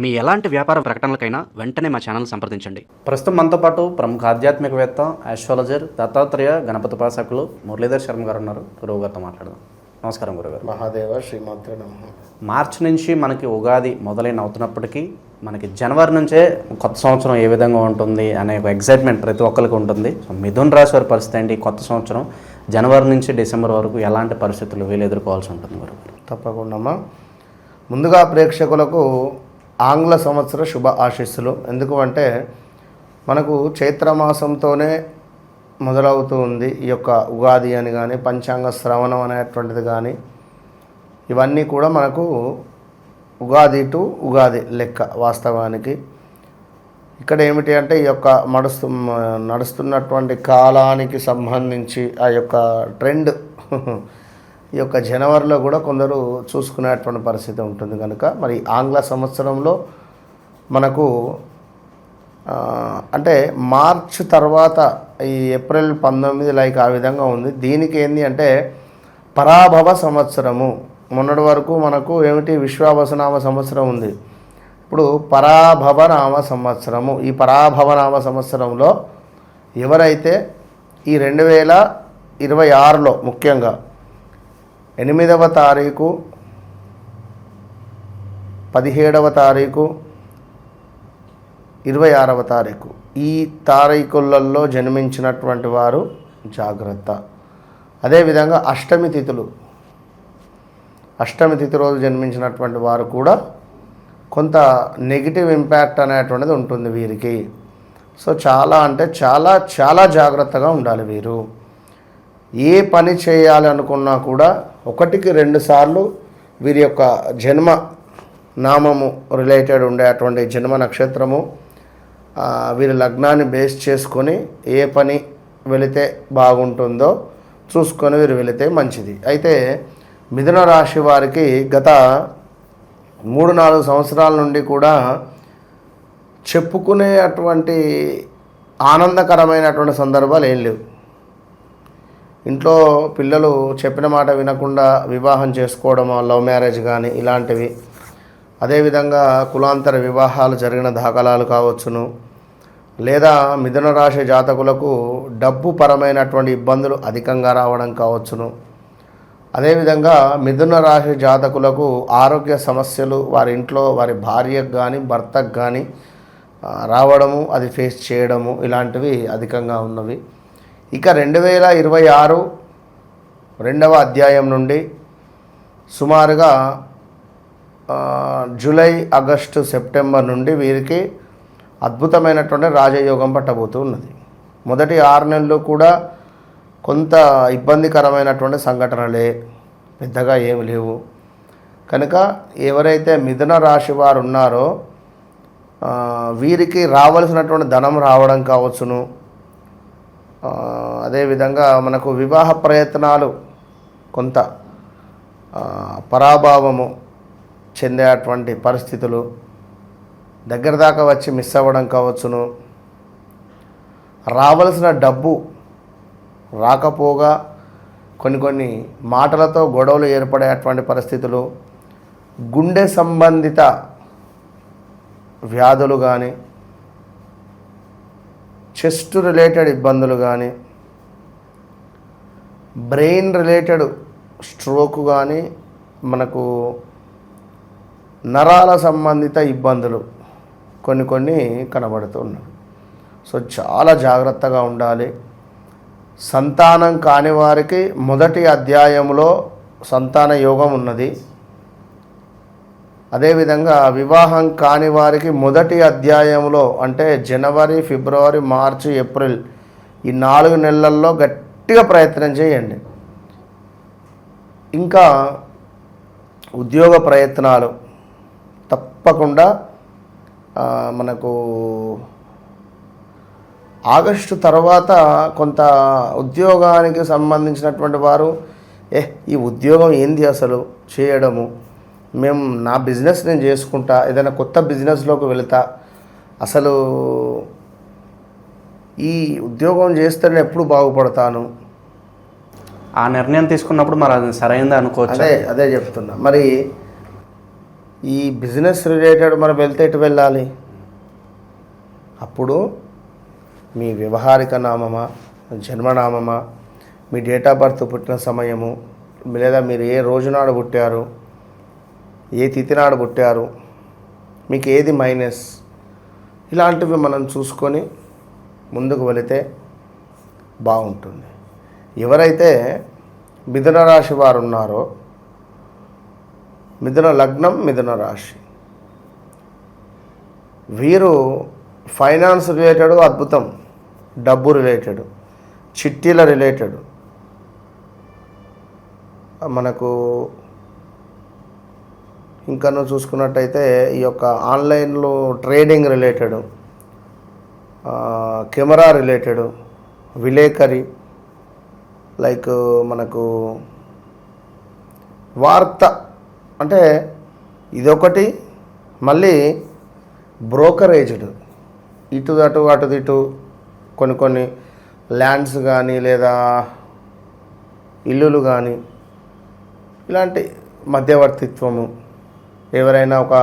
మీ ఎలాంటి వ్యాపార ప్రకటనలకైనా వెంటనే మా ఛానల్ సంప్రదించండి. ప్రస్తుతం మనతో పాటు ప్రముఖ ఆధ్యాత్మికవేత్త ఆస్ట్రాలజర్ దత్తాత్రేయ గణపతి ఉపాసకులు మురళీధర్ శర్మ గారు ఉన్నారు. గురువు గారితో మాట్లాడదాం. నమస్కారం గురుగారు మహాదేవ శ్రీమాత్రే నమ. మార్చి నుంచి మనకి ఉగాది మొదలైన అవుతున్నప్పటికీ మనకి జనవరి నుంచే కొత్త సంవత్సరం ఏ విధంగా ఉంటుంది అనే ఒక ఎగ్జైట్మెంట్ ప్రతి ఒక్కరికి ఉంటుంది. సో మిథున్ రాశి వారి పరిస్థితి ఏంటి? కొత్త సంవత్సరం జనవరి నుంచి డిసెంబర్ వరకు ఎలాంటి పరిస్థితులు వీళ్ళు ఎదుర్కోవాల్సి ఉంటుంది గురుగారు తప్పకుండా అమ్మా. ముందుగా ప్రేక్షకులకు ఆంగ్ల సంవత్సర శుభ ఆశీస్సులు. ఎందుకు అంటే మనకు చైత్రమాసంతోనే మొదలవుతూ ఉంది ఈ యొక్క ఉగాది అని కానీ పంచాంగ శ్రవణం అనేటువంటిది కానీ ఇవన్నీ కూడా మనకు ఉగాది టు ఉగాది లెక్క వాస్తవానికి. ఇక్కడ ఏమిటి అంటే ఈ యొక్క నడుస్తు నడుస్తున్నటువంటి కాలానికి సంబంధించి ఆ యొక్క ట్రెండ్. ఈ యొక్క జనవరిలో కూడా కొందరు చూసుకునేటువంటి పరిస్థితి ఉంటుంది కనుక మరి ఆంగ్ల సంవత్సరంలో మనకు అంటే మార్చ్ తర్వాత ఈ ఏప్రిల్ పంతొమ్మిది లైక్ ఆ విధంగా ఉంది. దీనికి ఏంటి అంటే పరాభవ సంవత్సరము. మొన్నటి వరకు మనకు ఏమిటి విశ్వావసనామ సంవత్సరం ఉంది. ఇప్పుడు పరాభవనామ సంవత్సరము. ఈ పరాభవనామ సంవత్సరంలో ఎవరైతే ఈ రెండు వేల ఇరవై ఆరులో ముఖ్యంగా ఎనిమిదవ తారీఖు పదిహేడవ తారీఖు ఇరవై ఆరవ తారీఖు. ఈ తారీఖులలో జన్మించినటువంటి వారు జాగ్రత్త. అదేవిధంగా అష్టమి తిథులు. అష్టమి తిథి రోజు జన్మించినటువంటి వారు కూడా కొంత నెగిటివ్ ఇంపాక్ట్ అనేటువంటిది ఉంటుంది వీరికి. సో చాలా అంటే చాలా చాలా జాగ్రత్తగా ఉండాలి వీరు. ఏ పని చేయాలి అనుకున్నా కూడా ఒకటికి రెండు సార్లు వీరి యొక్క జన్మ నామము రిలేటెడ్ ఉండే అటువంటి జన్మ నక్షత్రము వీరి లగ్నాన్ని బేస్ చేసుకొని ఏ పని వెళితే బాగుంటుందో చూసుకొని వీరు వెళితే మంచిది. అయితే మిథున రాశి వారికి గత మూడు నాలుగు సంవత్సరాల నుండి కూడా చెప్పుకునే అటువంటి ఆనందకరమైనటువంటి సందర్భాలు ఏం లేవు. ఇంట్లో పిల్లలు చెప్పిన మాట వినకుండా వివాహం చేసుకోవడం లవ్ మ్యారేజ్ కానీ ఇలాంటివి. అదేవిధంగా కులాంతర వివాహాలు జరిగిన దాఖలాలు కావచ్చును. లేదా మిథున రాశి జాతకులకు డబ్బు పరమైనటువంటి ఇబ్బందులు అధికంగా రావడం కావచ్చును. అదేవిధంగా మిథున రాశి జాతకులకు ఆరోగ్య సమస్యలు వారి ఇంట్లో వారి భార్యకు కానీ భర్తకు కానీ రావడము అది ఫేస్ చేయడము ఇలాంటివి అధికంగా ఉన్నవి. ఇక రెండు వేల ఇరవై ఆరు రెండవ అధ్యాయం నుండి సుమారుగా జూలై ఆగస్టు సెప్టెంబర్ నుండి వీరికి అద్భుతమైనటువంటి రాజయోగం పట్టబోతూ ఉన్నది. మొదటి ఆరు నెలలు కూడా కొంత ఇబ్బందికరమైనటువంటి సంఘటనలే పెద్దగా ఏమి లేవు. కనుక ఎవరైతే మిథున రాశి వారు ఉన్నారో వీరికి రావలసినటువంటి ధనం రావడం కావచ్చును. అదేవిధంగా మనకు వివాహ ప్రయత్నాలు కొంత పరాభావము చెందేటువంటి పరిస్థితులు దగ్గర దాకా వచ్చి మిస్ అవ్వడం కావచ్చును. రావలసిన డబ్బు రాకపోగా కొన్ని కొన్ని మాటలతో గొడవలు ఏర్పడేటువంటి పరిస్థితులు గుండె సంబంధిత వ్యాధులు కానీ చెస్ట్ రిలేటెడ్ ఇబ్బందులు కానీ బ్రెయిన్ రిలేటెడ్ స్ట్రోక్ కానీ మనకు నరాల సంబంధిత ఇబ్బందులు కొన్ని కొన్ని కనబడుతున్నాయి. సో చాలా జాగ్రత్తగా ఉండాలి. సంతానం కాని వారికి మొదటి అధ్యాయంలో సంతాన యోగం ఉన్నది. అదేవిధంగా వివాహం కాని వారికి మొదటి అధ్యాయంలో అంటే జనవరి ఫిబ్రవరి మార్చి ఏప్రిల్ ఈ నాలుగు నెలల్లో గట్టిగా ప్రయత్నం చేయండి. ఇంకా ఉద్యోగ ప్రయత్నాలు తప్పకుండా మనకు ఆగస్టు తర్వాత కొంత ఉద్యోగానికి సంబంధించినటువంటి వారు ఏ ఈ ఉద్యోగం ఏంది అసలు? చేయడము. మేము నా బిజినెస్ నేను చేసుకుంటా ఏదైనా కొత్త బిజినెస్లోకి వెళతా. అసలు ఈ ఉద్యోగం చేస్తే ఎప్పుడు బాగుపడతాను? ఆ నిర్ణయం తీసుకున్నప్పుడు మరి అది సరైనది అనుకోవచ్చు. అదే అదే చెప్తున్నా. మరి ఈ బిజినెస్ రిలేటెడ్ మనం వెళ్తే ఎటు వెళ్ళాలి? అప్పుడు మీ వ్యవహారిక నామమా జన్మనామమా మీ డేట్ ఆఫ్ బర్త్ పుట్టిన సమయము లేదా మీరు ఏ రోజునాడు పుట్టారు? ఏ తిథి నాడు పుట్టారు మీకు ఏది మైనస్ ఇలాంటివి మనం చూసుకొని ముందుకు వెళితే బాగుంటుంది. ఎవరైతే మిథున రాశి వారు ఉన్నారో మిథున లగ్నం మిథున రాశి వీరు ఫైనాన్స్ రిలేటెడ్ అద్భుతం. డబ్బు రిలేటెడ్ చిట్టీల రిలేటెడ్ మనకు ఇంకా చూసుకున్నట్టయితే ఈ యొక్క ఆన్లైన్లో ట్రేడింగ్ రిలేటెడ్ కెమెరా రిలేటెడ్ విలేకరి లైక్ మనకు వార్త అంటే ఇదొకటి మళ్ళీ బ్రోకరేజ్డ్ ఇటు అటు అటు ఇటు కొన్ని కొన్ని ల్యాండ్స్ కానీ లేదా ఇల్లులు కానీ ఇలాంటి మధ్యవర్తిత్వము. ఎవరైనా ఒక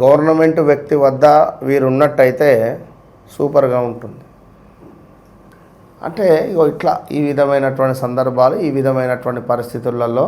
గవర్నమెంట్ వ్యక్తి వద్ద వీరు ఉన్నట్టయితే సూపర్గా ఉంటుంది. అంటే ఇగో ఇట్లా ఈ విధమైనటువంటి సందర్భాలు ఈ విధమైనటువంటి పరిస్థితులలో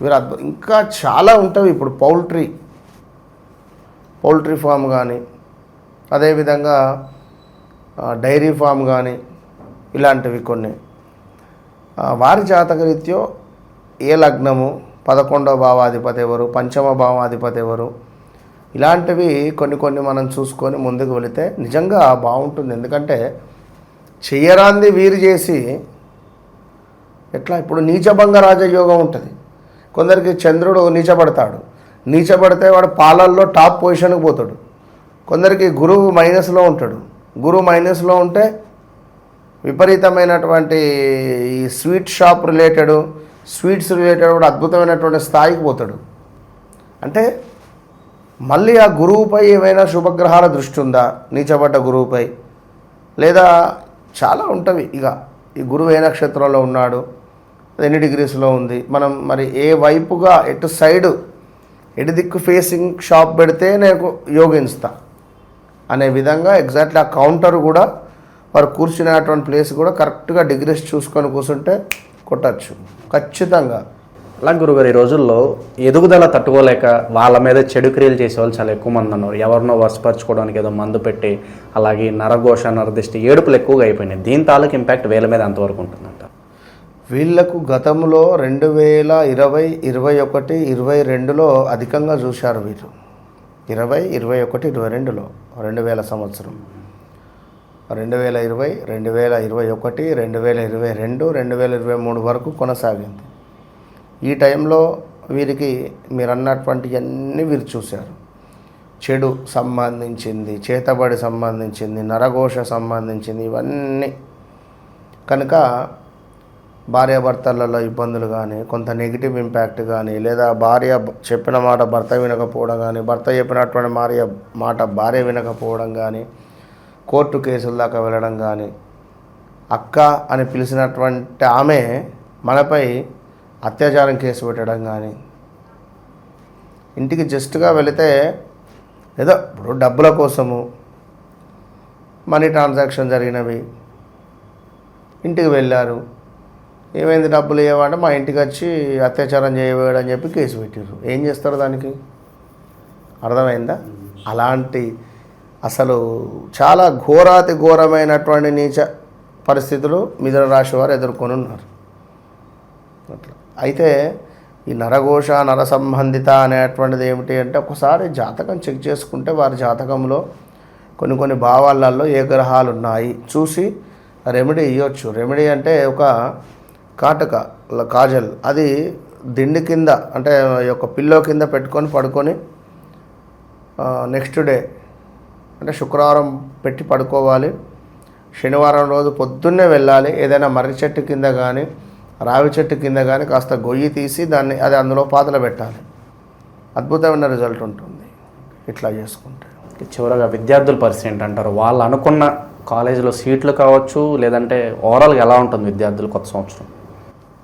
వీరు అద్భుత ఇంకా చాలా ఉంటాయి. ఇప్పుడు పౌల్ట్రీ పౌల్ట్రీ ఫామ్ కానీ అదేవిధంగా డైరీ ఫామ్ కానీ ఇలాంటివి కొన్ని. వారి జాతకరీత్యో ఏ లగ్నము పదకొండవ భావాధిపతి ఎవరు పంచమ భావాధిపతి ఎవరు? ఇలాంటివి కొన్ని కొన్ని మనం చూసుకొని ముందుకు వెళితే నిజంగా బాగుంటుంది. ఎందుకంటే చెయ్యరాంది వీరు చేసి ఎట్లా? ఇప్పుడు నీచభంగ రాజయోగం ఉంటుంది. కొందరికి చంద్రుడు నీచపడతాడు. నీచపడితే వాడు పాలల్లో టాప్ పొజిషన్కి పోతాడు. కొందరికి గురువు మైనస్లో ఉంటాడు. గురువు మైనస్లో ఉంటే విపరీతమైనటువంటి ఈ sweet shop related sweets related కూడా అద్భుతమైనటువంటి స్థాయికి పోతాడు. అంటే మళ్ళీ ఆ గురువుపై ఏమైనా శుభగ్రహాల దృష్టి ఉందా? నీచబడ్డ గురువుపై. లేదా చాలా ఉంటవి. ఇక ఈ గురువు ఏ నక్షత్రంలో ఉన్నాడు? ఎన్ని డిగ్రీస్లో ఉంది? మనం మరి ఏ వైపుగా ఎటు సైడు ఎటు దిక్కు ఫేసింగ్ షాప్ పెడితే నేను యోగిస్తా అనే విధంగా ఎగ్జాక్ట్లీ ఆ కౌంటర్ కూడా వారు కూర్చునేటువంటి ప్లేస్ కూడా కరెక్ట్గా డిగ్రీస్ చూసుకొని కూర్చుంటే కొట్టచ్చు. ఖచ్చితంగా. అలా గురుగారు ఈ రోజుల్లో ఎదుగుదల తట్టుకోలేక వాళ్ళ మీద చెడు క్రియలు చేసే వాళ్ళు చాలా ఎక్కువ మంది ఉన్నారు. ఎవరినో వసపరచుకోవడానికి ఏదో మందు పెట్టి అలాగే నరఘోష నరదిష్టి ఏడుపులు ఎక్కువగా అయిపోయినాయి. దీని తాలూకు ఇంపాక్ట్ వేల మీద ఎంతవరకు ఉంటుందంట? వీళ్ళకు గతంలో రెండు వేల ఇరవై ఇరవై ఒకటి ఇరవై రెండులో అధికంగా చూశారు వీరు. ఇరవై ఇరవై ఒకటి ఇరవై రెండులో రెండు వేల సంవత్సరం. రెండు వేల ఇరవై రెండు వేల ఇరవై ఒకటి రెండు వేల ఇరవై రెండు రెండు వేల ఇరవై మూడు వరకు కొనసాగింది. ఈ టైంలో వీరికి మీరు అన్నటువంటి అన్నీ వీరు చూశారు. చెడు సంబంధించింది చేతబడి సంబంధించింది నరఘోష సంబంధించింది ఇవన్నీ. కనుక భార్యాభర్తలలో ఇబ్బందులు కానీ కొంత నెగిటివ్ ఇంపాక్ట్ కానీ లేదా భార్య చెప్పిన మాట భర్త వినకపోవడం కానీ భర్త చెప్పినటువంటి భార్య మాట భార్య వినకపోవడం కానీ కోర్టు కేసుల దాకా వెళ్ళడం కానీ అక్క అని పిలిచినటువంటి ఆమె మనపై అత్యాచారం కేసు పెట్టడం కానీ ఇంటికి జస్ట్గా వెళితే ఏదో ఇప్పుడు డబ్బుల కోసము మనీ ట్రాన్సాక్షన్ జరిగినవి ఇంటికి వెళ్ళారు. ఏమైంది డబ్బులు ఇవ్వమంటే మా ఇంటికి వచ్చి అత్యాచారం చేయబోయాడు అని చెప్పి కేసు పెట్టారు ఏం చేస్తారు దానికి? అర్థమైందా? అలాంటి అసలు చాలా ఘోరాతి ఘోరమైనటువంటి నీచ పరిస్థితులు మిథున రాశి వారు ఎదుర్కొని ఉన్నారు. అట్లా. అయితే ఈ నరఘోష నర సంబంధిత అనేటువంటిది ఏమిటి అంటే ఒకసారి జాతకం చెక్ చేసుకుంటే వారి జాతకంలో కొన్ని కొన్ని భావాలలో ఏ గ్రహాలు ఉన్నాయి చూసి రెమెడీ ఇవ్వచ్చు రెమెడీ అంటే ఒక కాటక కాజల్. అది దిండి కింద అంటే ఈ యొక్క పిల్లో కింద పెట్టుకొని పడుకొని నెక్స్ట్ డే అంటే శుక్రవారం పెట్టి పడుకోవాలి. శనివారం రోజు పొద్దున్నే వెళ్ళాలి. ఏదైనా మర్రి చెట్టు కింద కానీ రావి చెట్టు కింద కానీ కాస్త గొయ్యి తీసి దాన్ని అది అందులో పాతలు పెట్టాలి. అద్భుతమైన రిజల్ట్ ఉంటుంది. ఇట్లా చేసుకుంటే. చివరగా విద్యార్థుల పరిస్థితి ఏంటంటారు? వాళ్ళు అనుకున్న కాలేజీలో సీట్లు కావచ్చు లేదంటే ఓవరాల్గా ఎలా ఉంటుంది విద్యార్థులు కొత్త సంవత్సరం?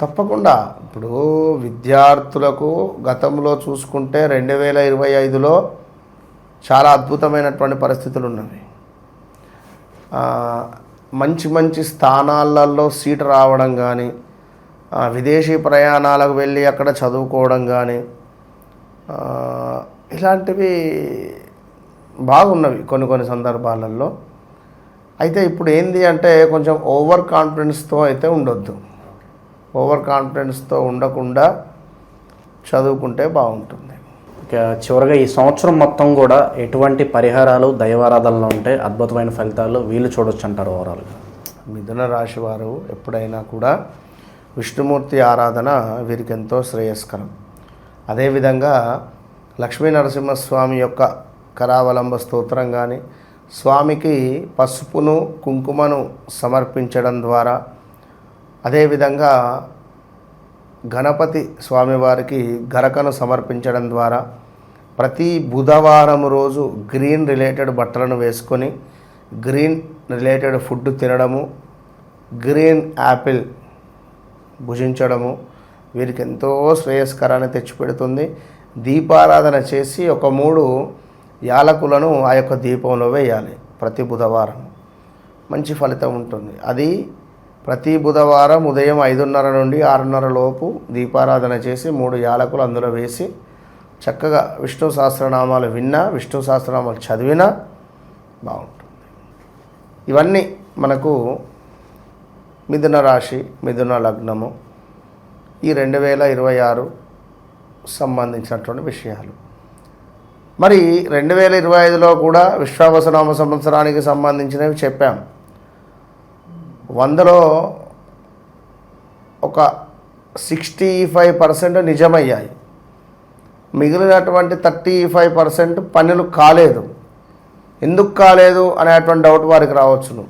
తప్పకుండా. ఇప్పుడు విద్యార్థులకు గతంలో చూసుకుంటే రెండు వేల ఇరవై ఐదులో చాలా అద్భుతమైనటువంటి పరిస్థితులు ఉన్నవి మంచి మంచి స్థానాలలో సీటు రావడం కానీ విదేశీ ప్రయాణాలకు వెళ్ళి అక్కడ చదువుకోవడం కానీ ఇలాంటివి బాగున్నవి కొన్ని కొన్ని సందర్భాలలో. అయితే ఇప్పుడు ఏంది అంటే కొంచెం ఓవర్ కాన్ఫిడెన్స్తో అయితే ఉండొద్దు. ఓవర్ కాన్ఫిడెన్స్తో ఉండకుండా చదువుకుంటే బాగుంటుంది. చివరగా ఈ సంవత్సరం మొత్తం కూడా ఎటువంటి పరిహారాలు దైవారాధనలు ఉంటే అద్భుతమైన ఫలితాలు వీళ్ళు చూడొచ్చు అంటారు ఓవరాల్గా మిథున రాశి వారు ఎప్పుడైనా కూడా విష్ణుమూర్తి ఆరాధన వీరికి ఎంతో శ్రేయస్కరం. అదేవిధంగా లక్ష్మీ నరసింహస్వామి యొక్క కరావలంబ స్తోత్రం కానీ స్వామికి పసుపును కుంకుమను సమర్పించడం ద్వారా అదేవిధంగా గణపతి స్వామివారికి గరకను సమర్పించడం ద్వారా ప్రతి బుధవారం రోజు గ్రీన్ రిలేటెడ్ బట్టలను వేసుకొని గ్రీన్ రిలేటెడ్ ఫుడ్ తినడము గ్రీన్ యాపిల్ భుజించడము వీరికి ఎంతో శ్రేయస్కరాన్ని తెచ్చిపెడుతుంది. దీపారాధన చేసి ఒక మూడు యాలకులను ఆ యొక్క దీపంలో వేయాలి ప్రతి బుధవారం. మంచి ఫలితం ఉంటుంది. అది ప్రతి బుధవారం ఉదయం ఐదున్నర నుండి ఆరున్నర లోపు దీపారాధన చేసి మూడు యాలకులు అందులో వేసి చక్కగా విష్ణు సహస్రనామాలు విన్నా విష్ణు సహస్రనామాలు చదివినా బాగుంటుంది. ఇవన్నీ మనకు మిథున రాశి మిథున లగ్నము ఈ రెండు వేల ఇరవై ఆరు సంబంధించినటువంటి విషయాలు. మరి రెండు వేల ఇరవై ఐదులో కూడా విశ్వావసనామ సంవత్సరానికి సంబంధించినవి చెప్పాం. వందలో ఒక సిక్స్టీ ఫైవ్ పర్సెంట్ నిజమయ్యాయి. మిగిలినటువంటి థర్టీ ఫైవ్ పర్సెంట్ పనులు కాలేదు. ఎందుకు కాలేదు అనేటువంటి డౌట్ వారికి రావచ్చును.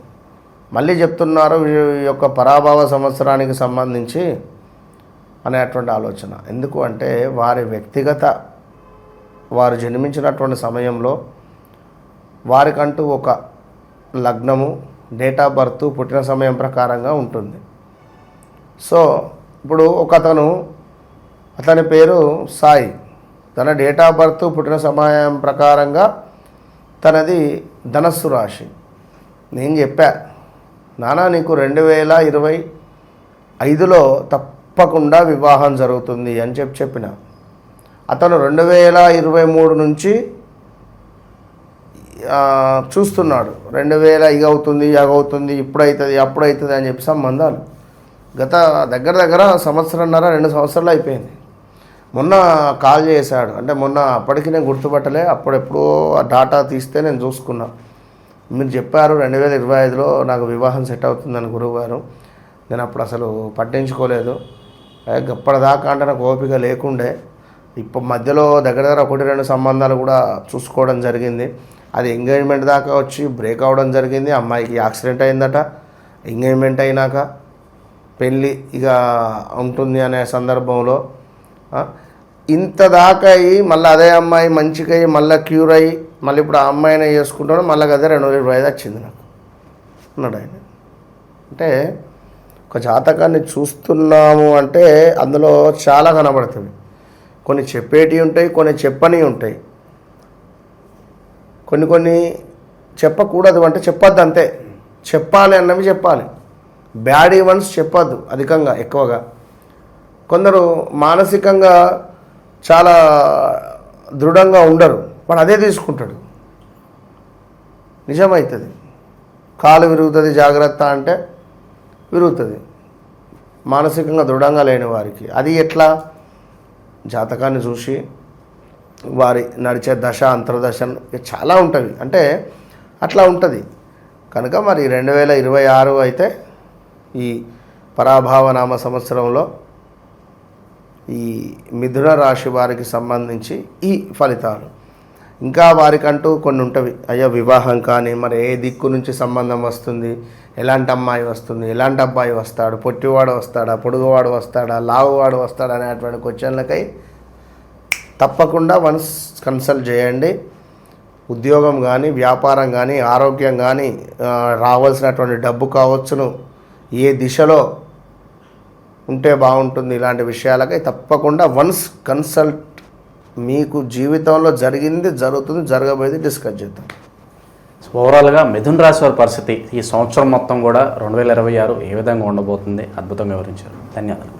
మళ్ళీ చెప్తున్నారు ఈ యొక్క పరాభవ సంవత్సరానికి సంబంధించి అనేటువంటి ఆలోచన. ఎందుకు అంటే వారి వ్యక్తిగత వారు జన్మించినటువంటి సమయంలో వారికంటూ ఒక లగ్నము డేట్ ఆఫ్ బర్త్ పుట్టిన సమయం ప్రకారంగా ఉంటుంది. సో ఇప్పుడు ఒక అతను అతని పేరు సాయి. తన డేట్ ఆఫ్ బర్త్ పుట్టిన సమయం ప్రకారంగా తనది ధనస్సు రాశి. నేను చెప్పా నానా నీకు రెండు వేల ఇరవై ఐదులో తప్పకుండా వివాహం జరుగుతుంది అని చెప్పి చెప్పిన. అతను రెండు వేల ఇరవై మూడు నుంచి చూస్తున్నాడు. రెండు వేల ఇగ అవుతుంది అవుతుంది ఇప్పుడైతుంది అప్పుడైతుంది అని చెప్పి సంబంధాలు. గత దగ్గర దగ్గర సంవత్సరంన్నర రెండు సంవత్సరాలు అయిపోయింది. మొన్న కాల్ చేశాడు. అంటే మొన్న అప్పటికి నేను గుర్తుపట్టలే అప్పుడెప్పుడో ఆ డాటా తీస్తే నేను చూసుకున్నా. మీరు చెప్పారు రెండు వేల ఇరవై ఐదులో నాకు వివాహం సెట్ అవుతుందని గురువుగారు. నేను అప్పుడు అసలు పట్టించుకోలేదు. గప్పటిదాకా అంటే నాకు ఓపిక లేకుండే. ఇప్పుడు మధ్యలో దగ్గర దగ్గర ఒకటి రెండు సంబంధాలు కూడా చూసుకోవడం జరిగింది. అది ఎంగేజ్మెంట్ దాకా వచ్చి బ్రేక్ అవ్వడం జరిగింది. అమ్మాయికి యాక్సిడెంట్ అయిందట. ఎంగేజ్మెంట్ అయినాక పెళ్ళి ఇక ఉంటుంది అనే సందర్భంలో ఇంత దాకా అయ్యి మళ్ళీ అదే అమ్మాయి మంచిగా అయ్యి మళ్ళీ క్యూర్ అయ్యి మళ్ళీ ఇప్పుడు ఆ అమ్మాయినే చేసుకుంటాడు. మళ్ళీ అదే రెండు వేల ఇరవై ఐదు వచ్చింది నాకు. అన్నాడు ఆయన. అంటే ఒక జాతకాన్ని చూస్తున్నాము అంటే అందులో చాలా కనబడుతుంది. కొన్ని చెప్పేటివి ఉంటాయి కొన్ని చెప్పని ఉంటాయి. కొన్ని కొన్ని చెప్పకూడదు అంటే చెప్పొద్దు అంతే. చెప్పాలి అన్నవి చెప్పాలి. బ్యాడ్ ఈవెంట్స్ చెప్పొద్దు అధికంగా ఎక్కువగా. కొందరు మానసికంగా చాలా దృఢంగా ఉండరు వాడు అదే తీసుకుంటాడు. నిజమవుతుంది కాలు విరుగుతుంది జాగ్రత్త అంటే విరుగుతుంది. మానసికంగా దృఢంగా లేని వారికి. అది ఎట్లా? జాతకాన్ని చూసి వారి నడిచే దశ అంతర్దశ చాలా ఉంటుంది అంటే అట్లా ఉంటుంది. కనుక మరి రెండు వేల ఇరవై ఆరు అయితే ఈ పరాభావనామ సంవత్సరంలో ఈ మిథున రాశి వారికి సంబంధించి ఈ ఫలితాలు. ఇంకా వారికంటూ కొన్ని ఉంటవి. అయ్యో వివాహం కానీ మరి ఏ దిక్కు నుంచి సంబంధం వస్తుంది? ఎలాంటి అమ్మాయి వస్తుంది? ఎలాంటి అబ్బాయి వస్తాడు? పొట్టివాడు వస్తాడా? పొడుగువాడు వస్తాడా? లావువాడు వస్తాడా? అనేటువంటి క్వశ్చన్లకై తప్పకుండా వన్స్ కన్సల్ట్ చేయండి. ఉద్యోగం కానీ వ్యాపారం కానీ ఆరోగ్యం కానీ రావాల్సినటువంటి డబ్బు కావచ్చును. ఏ దిశలో ఉంటే బాగుంటుంది ఇలాంటి విషయాలకై తప్పకుండా వన్స్ కన్సల్ట్ మీకు జీవితంలో జరిగింది జరుగుతుంది జరగబోయేది డిస్కస్ చేద్దాం. ఓవరాల్గా మిథున్ రాశి వారి పరిస్థితి ఈ సంవత్సరం మొత్తం కూడా రెండు వేల ఇరవై ఆరు ఏ విధంగా ఉండబోతుంది అద్భుతంగా వివరించారు. ధన్యవాదాలు.